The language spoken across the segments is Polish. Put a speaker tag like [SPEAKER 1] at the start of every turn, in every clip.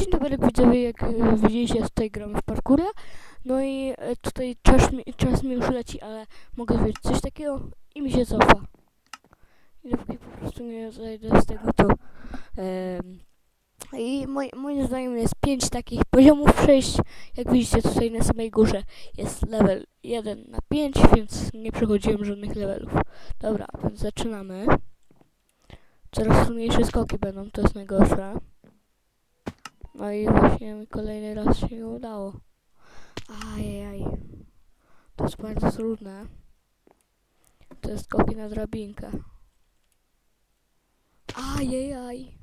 [SPEAKER 1] Dzień dobry widzowie, jak e, widzieliście tutaj gramy w parkurę. No i e, tutaj czas mi, czas mi już leci, ale mogę zrobić coś takiego i mi się cofa. I dopóki po prostu nie zajdę z tego to... em, I moj, moim zdaniem jest 5 takich poziomów przejść. Jak widzicie tutaj na samej górze jest level 1 na 5, więc nie przechodziłem żadnych levelów. Dobra, więc zaczynamy. Coraz trudniejsze skoki będą, to jest najgorsze. No i właśnie kolejny raz się nie udało. Ajajaj. To jest bardzo trudne. To jest skoki na drabinkę. Ajajaj.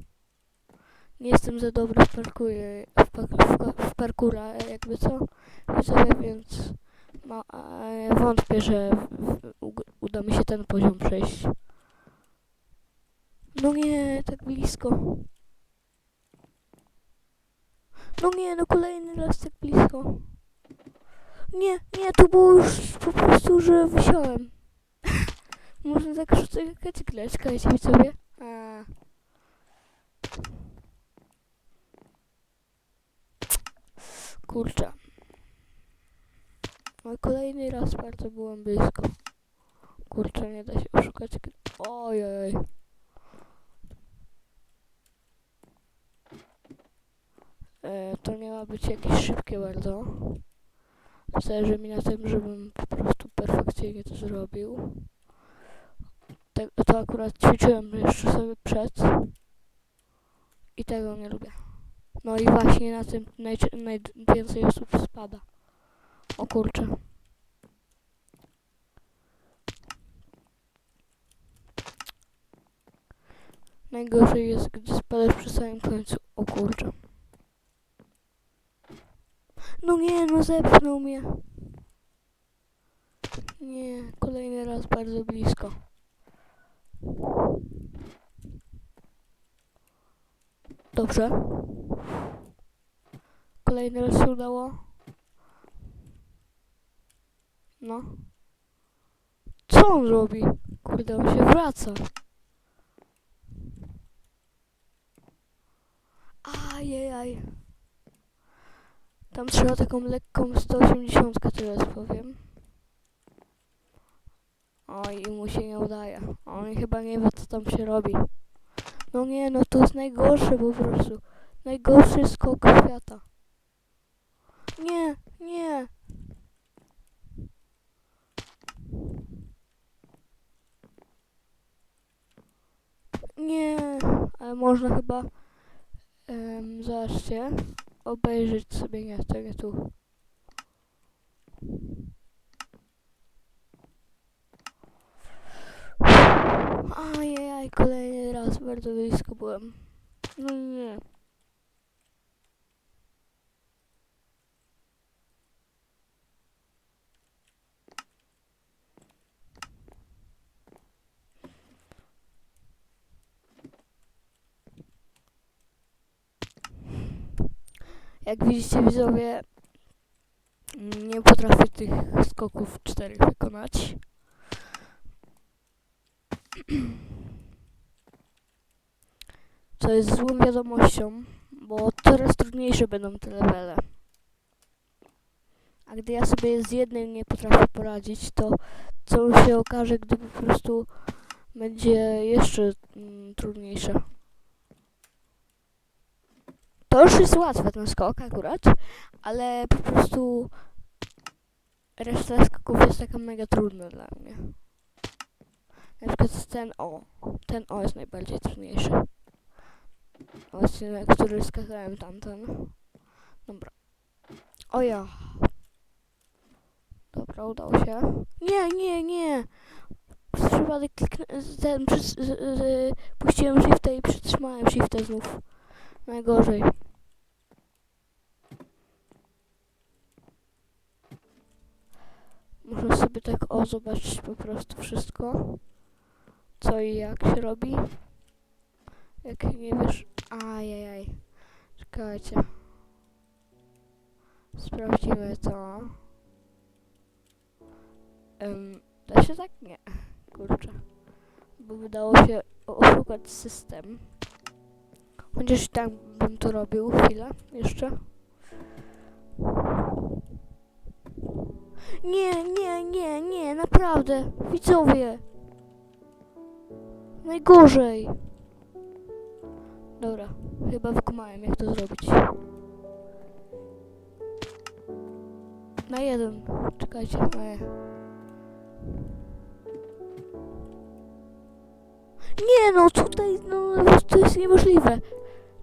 [SPEAKER 1] Nie jestem za dobry w parkurze, w, par w, w parkura, jakby co, widzowie, więc ma, e, wątpię, że w, u- uda mi się ten poziom przejść. No nie, tak blisko. No nie, no kolejny raz tak blisko. Nie, nie, to było już po prostu, że wysiałem. Można tak rzucać jak cykle, czekajcie widzowie. A. Kurczę. No kolejny raz bardzo byłem blisko. Kurczę, nie da się oszukać. Ojej. E, to ma być jakieś szybkie bardzo. Zależy mi na tym, żebym po prostu perfekcyjnie to zrobił. Te, to akurat ćwiczyłem jeszcze sobie przed. I tego nie lubię. No i właśnie na tym najwięcej osób spada. O kurczę. Najgorzej jest, gdy spadasz przy samym końcu. O kurczę. No nie, no zepchnął mnie. Nie, kolejny raz bardzo blisko. Dobrze. Kolejny raz się udało. No. Co on robi? Kurde, on się wraca. Ajajaj. Tam trzeba taką lekką 180 teraz powiem. Oj, i mu się nie udaje. On chyba nie wie, co tam się robi. No nie, no to jest najgorszy po prostu. Najgorszy skok świata. Nie, nie. Nie, ale można chyba, um, zobaczcie, obejrzeć sobie, to nie tu. Ajajaj, kolejny raz bardzo blisko byłem. No nie. Jak widzicie widzowie, nie potrafię tych skoków czterech wykonać. Co jest złą wiadomością, bo coraz trudniejsze będą te levele. A gdy ja sobie z jednym nie potrafię poradzić, to co się okaże, gdy po prostu będzie jeszcze mm, trudniejsze. To już jest łatwe ten skok akurat, ale po prostu reszta skoków jest taka mega trudna dla mnie. Na przykład ten O. Ten O jest najbardziej trudniejszy. Właśnie na który skakałem tamten. Dobra. O ja. Dobra, udało się. Nie, nie, nie. Przez przypadek kliknę, ten, przy, puściłem shifta i przytrzymałem shifta znów. Najgorzej. Można sobie tak o zobaczyć po prostu wszystko. Co i jak się robi. Jak nie wiesz. Ajajaj. Czekajcie. Sprawdzimy to. Um, da się tak? Nie. Kurczę. Bo wydało się oszukać system. Chociaż tak bym to robił. Chwilę, jeszcze. Nie, nie, nie, nie, naprawdę. Widzowie. Najgorzej. Dobra, chyba wykumałem jak to zrobić. Na jeden. Czekajcie, nie. Nie no, tutaj no to jest niemożliwe.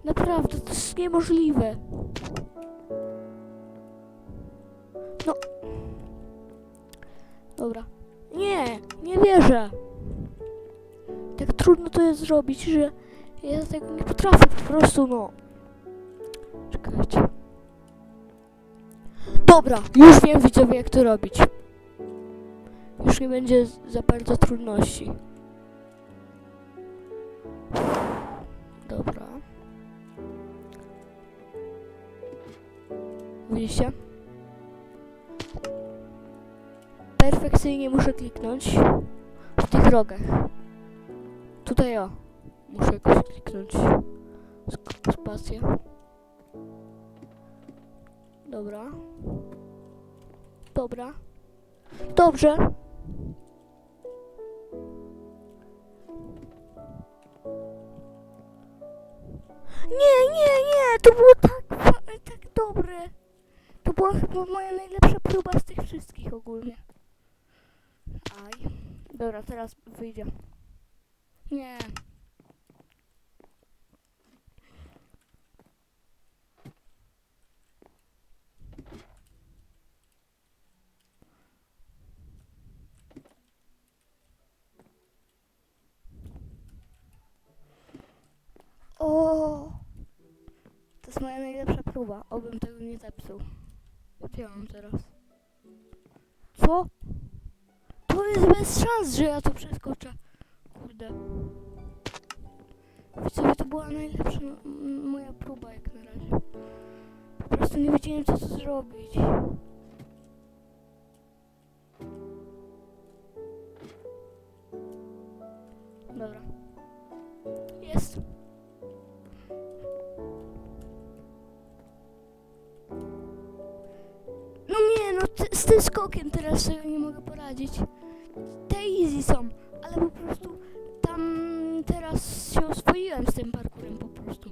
[SPEAKER 1] Naprawdę, to jest niemożliwe. No. Dobra. Nie, nie wierzę. Tak trudno to jest zrobić, że ja tego nie potrafię po prostu, no. Czekajcie. Dobra, już wiem widzowie jak to robić. Już nie będzie za bardzo trudności. Widzicie? Perfekcyjnie muszę kliknąć w tych rogach. Tutaj o. Muszę jakoś kliknąć. Spację. Dobra. Dobra. Dobrze. Nie, nie, nie, to było tak, fa- tak dobre. To była chyba moja najlepsza próba z tych wszystkich ogólnie. Aj. Dobra, teraz wyjdzie. Nie. O! To jest moja najlepsza próba. Obym tego nie zepsuł. Ja mam teraz? Co? To jest bez szans, że ja to przeskoczę. Kurde. Widzowie, to była najlepsza moja próba jak na razie. Po prostu nie wiedziałem co tu zrobić. Dobra. Z tym skokiem teraz sobie nie mogę poradzić. Te easy są, ale po prostu tam teraz się oswoiłem z tym parkurem po prostu.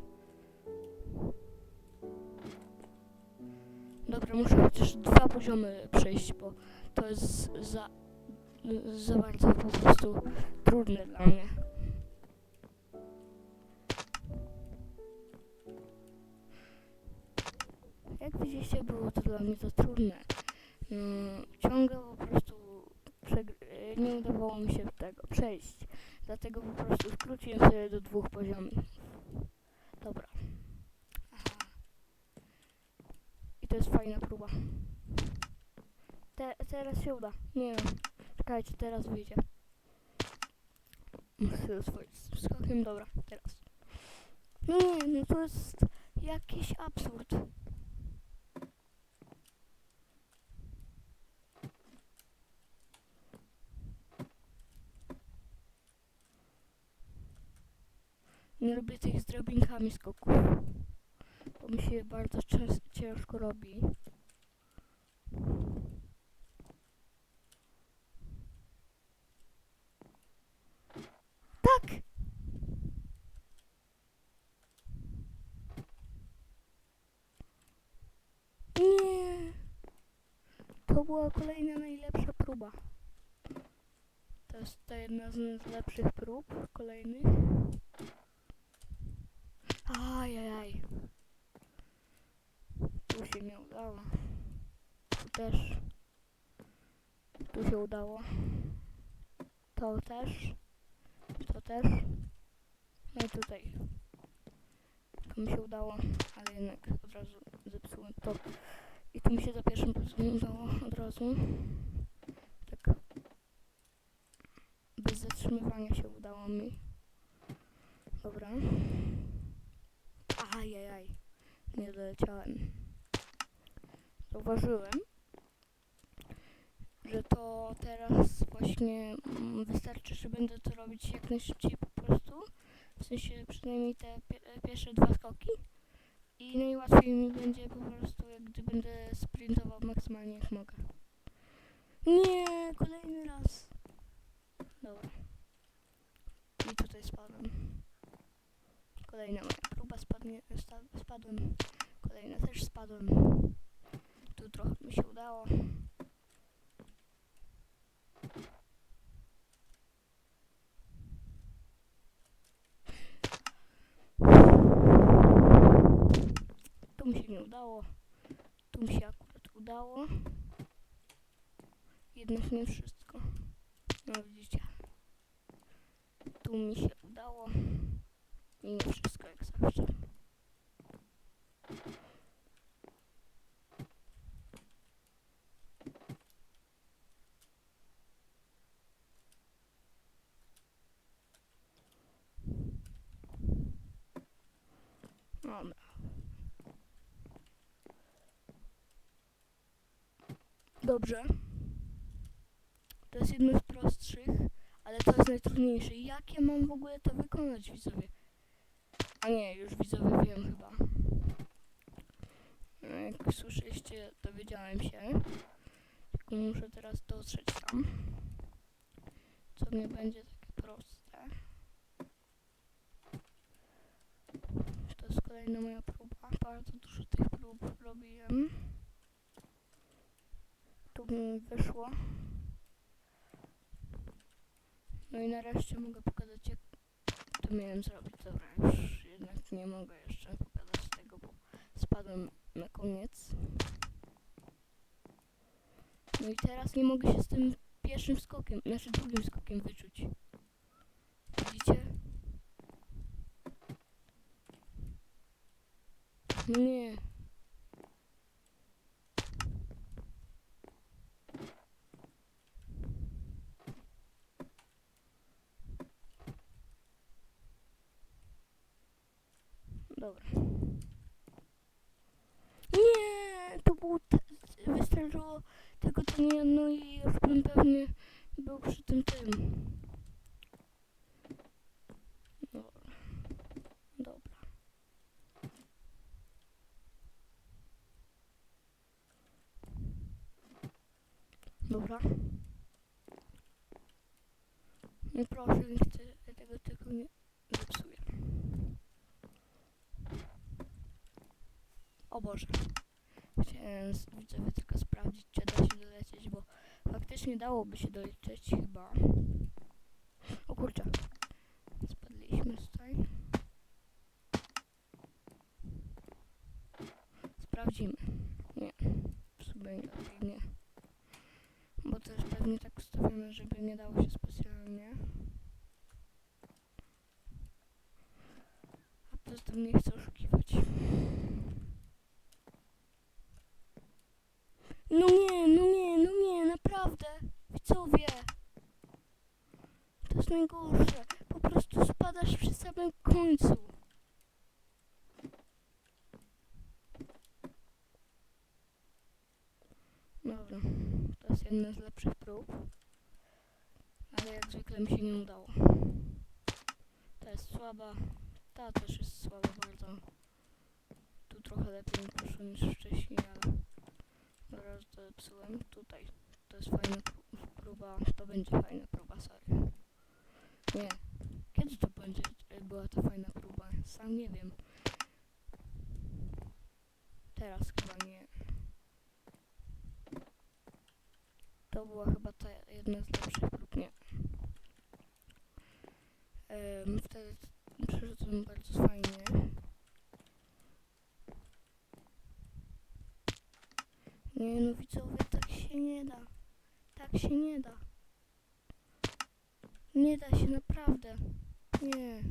[SPEAKER 1] Dobra, muszę chociaż dwa poziomy przejść, bo to jest za, za bardzo po prostu trudne dla mnie. Jak widzicie, było to dla mnie za trudne. Mm, ciągle po prostu nie udawało mi się tego przejść. Dlatego po prostu skróciłem sobie do dwóch poziomów. Dobra. Aha. I to jest fajna próba. Te, teraz się uda. Nie wiem. Czekajcie, teraz wyjdzie. Muszę tym skokiem. Dobra, teraz. No nie, no to jest jakiś absurd. Nie lubię tych z drobinkami skoków. Bo mi się bardzo ciężko robi. Tak! Nie! To była kolejna najlepsza próba. To jest ta jedna z lepszych prób kolejnych. Ajajaj. Tu się nie udało. Tu też. Tu się udało. To też. To też. No i tutaj. To mi się udało, ale jednak od razu zepsułem to. I tu mi się za pierwszym razem udało od razu. Tak. Bez zatrzymywania się udało mi. Dobra. Ajajaj. Nie doleciałem. Zauważyłem, że to teraz właśnie mm, wystarczy, że będę to robić jak najszybciej po prostu. W sensie przynajmniej te pie- pierwsze dwa skoki. I najłatwiej mi będzie po prostu, jak gdy będę sprintował maksymalnie jak mogę. Nie, kolejny raz. Dobra. I tutaj spadłem. Kolejna moja próba spadnie, spadłem. Kolejna też spadłem. Tu trochę mi się udało. Tu mi się nie udało. Tu mi się akurat udało. Jednak nie wszystko. No widzicie. Tu mi się udało. I wszystko jak zawsze. Dobrze. To jest jedno z prostszych, ale to jest najtrudniejsze. Jak ja mam w ogóle to wykonać, widzowie? A nie, już widzowie wiem chyba. No, Jak słyszeliście, dowiedziałem się. Tylko muszę teraz dotrzeć tam. Co nie będzie takie proste. To jest kolejna moja próba. Bardzo dużo tych prób robiłem. Tu mi wyszło. No i nareszcie mogę pokazać jak to miałem zrobić. Dobra, już jednak nie mogę jeszcze pokazać tego, bo spadłem na koniec. No i teraz nie mogę się z tym pierwszym skokiem, znaczy drugim skokiem wyczuć. Widzicie? No nie. Dobra. Nie, to było wystarczyło tylko to nie jedno i już bym pewnie był przy tym tym. Dobra. Dobra. Dobra. Nie proszę, niech te- tego tylko nie O Boże. Chciałem widzowie tylko sprawdzić, czy da się dolecieć, bo faktycznie dałoby się dolecieć chyba. O kurczę. Spadliśmy tutaj. Sprawdzimy. Nie. W sumie lepiej nie. Bo jest pewnie tak ustawione, żeby nie dało się specjalnie. A poza tym nie chcę oszukiwać. No nie, no nie, no nie, naprawdę. Widzowie. To jest najgorsze. Po prostu spadasz przy samym końcu. Dobra, to jest jedna z lepszych prób. Ale jak zwykle mi się nie udało. Ta jest słaba. Ta też jest słaba bardzo. Tu trochę lepiej mi poszło niż wcześniej, ale zaraz to zepsułem. Tutaj to jest fajna pró- próba. To będzie fajna próba, sorry. Nie. Kiedy to będzie e, była ta fajna próba? Sam nie wiem. Teraz chyba nie. To była chyba ta jedna z lepszych prób, nie. Em, wtedy przeszedłem bardzo fajnie. Nie no widzowie, tak się nie da. Tak się nie da. Nie da się naprawdę. Nie.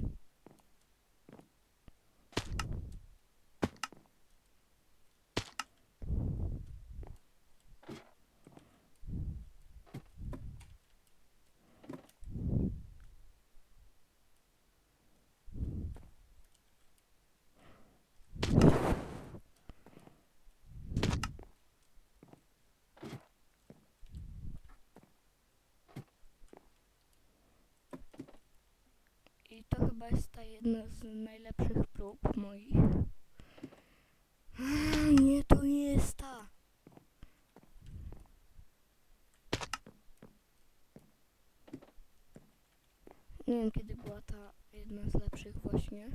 [SPEAKER 1] to chyba jest ta jedna z najlepszych prób moich. Nie, to nie jest ta. Nie wiem, kiedy była ta jedna z lepszych właśnie.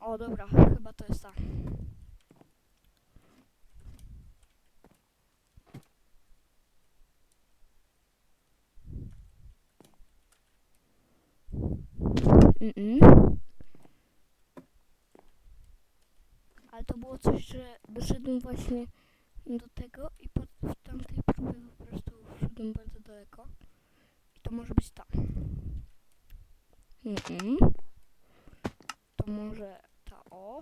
[SPEAKER 1] O, dobra, chyba to jest ta. Mm-mm. Ale to było coś, że doszedłem właśnie do tego i po, w tamtej próbie po prostu wszedłem bardzo daleko. I to może być ta. Mm-mm. To może ta o.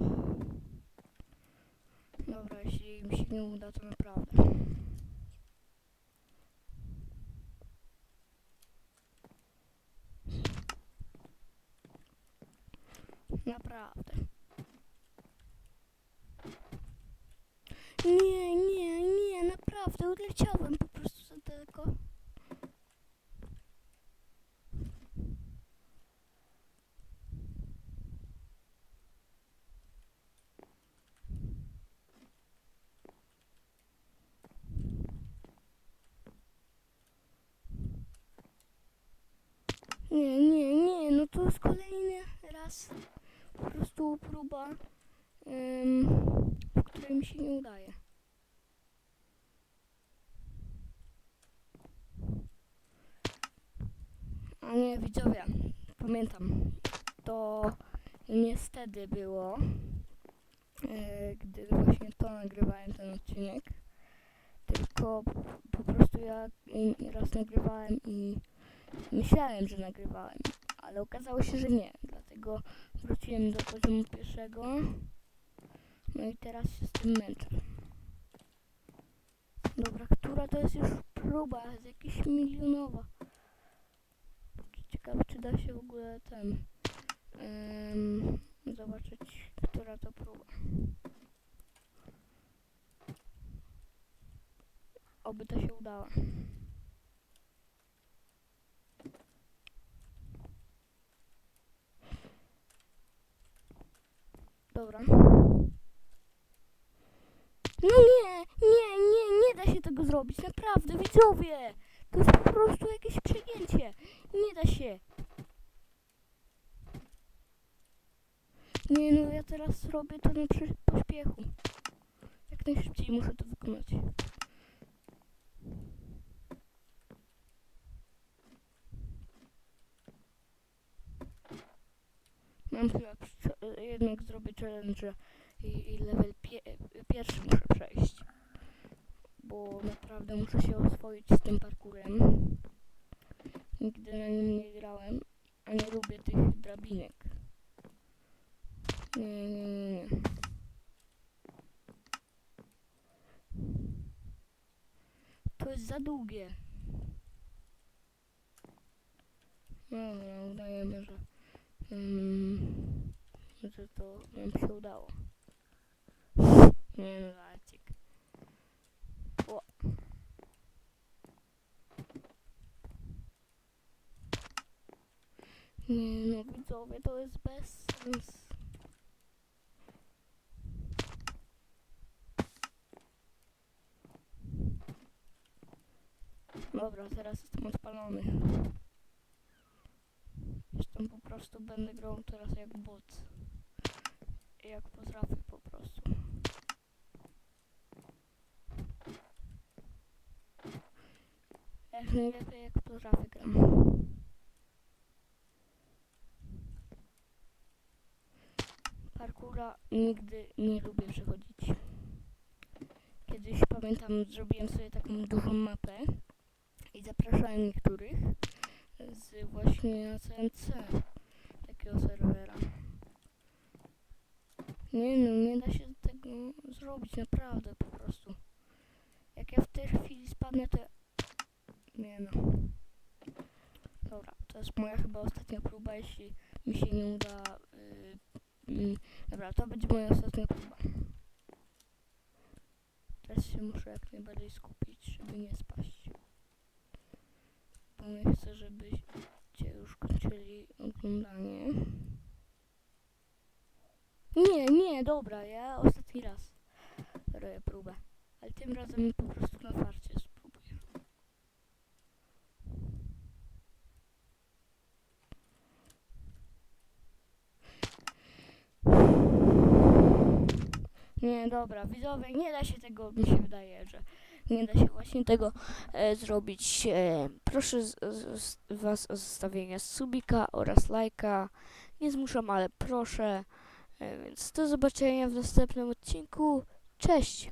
[SPEAKER 1] Dobra, jeśli mi się nie uda, to naprawdę. Naprawdę. Nie, nie, nie, naprawdę, odleciałem po prostu za daleko. Nie, nie, nie, no to jest kolejny raz po prostu próba, w której mi się nie udaje. A nie, widzowie, pamiętam, to niestety było, e, gdy właśnie to nagrywałem ten odcinek, tylko po prostu ja raz nagrywałem i myślałem, że nagrywałem, ale okazało się, że nie, dlatego wróciłem do poziomu pierwszego, no i teraz się z tym męczę. Dobra, która to jest już próba, jest jakaś milionowa. Ciekawe, czy da się w ogóle ten em, zobaczyć, która to próba. Oby to się udało. Dobra. No nie, nie, nie, nie da się tego zrobić, naprawdę, widzowie! To jest po prostu jakieś przegięcie. Nie da się. Nie no, ja teraz robię to na pośpiechu. Jak najszybciej muszę to wykonać. Mam chyba prze- jednak zrobię challenge i, i level pie pierwszy muszę przejść. Bo naprawdę muszę się oswoić z tym parkurem. Nigdy na nim nie grałem, a nie lubię tych drabinek. Nie, nie, nie, nie. To jest za długie. No udajemy, że, mm, że to nam się udało. Nie Lacik. Nie no, widzowie, to jest bez sens. Dobra, teraz jestem odpalony. Jestem po prostu, będę grał teraz jak bot. Jak potrafię po prostu. Jak najlepiej jak potrafię gram. Parkura nigdy nie lubię przechodzić. Kiedyś pamiętam, zrobiłem sobie taką dużą mapę i zapraszałem niektórych z właśnie CNC takiego serwera. Nie no, nie da się tego zrobić naprawdę po prostu. Jak ja w tej chwili spadnę, to. Nie no. Dobra, to jest moja chyba ostatnia próba, jeśli mi się nie uda... Yy, dobra, to będzie moja ostatnia próba. Teraz się muszę jak najbardziej skupić, żeby nie spaść. Bo nie chcę, żebyście już kończyli oglądanie. Nie, nie, dobra, ja ostatni raz robię próbę. Ale tym razem po prostu na farcie Nie, dobra, widzowie, nie da się tego, mi się wydaje, że nie da się właśnie tego e, zrobić. E, proszę z, z, Was o zostawienie subika oraz lajka. Nie zmuszam, ale proszę. E, więc do zobaczenia w następnym odcinku. Cześć!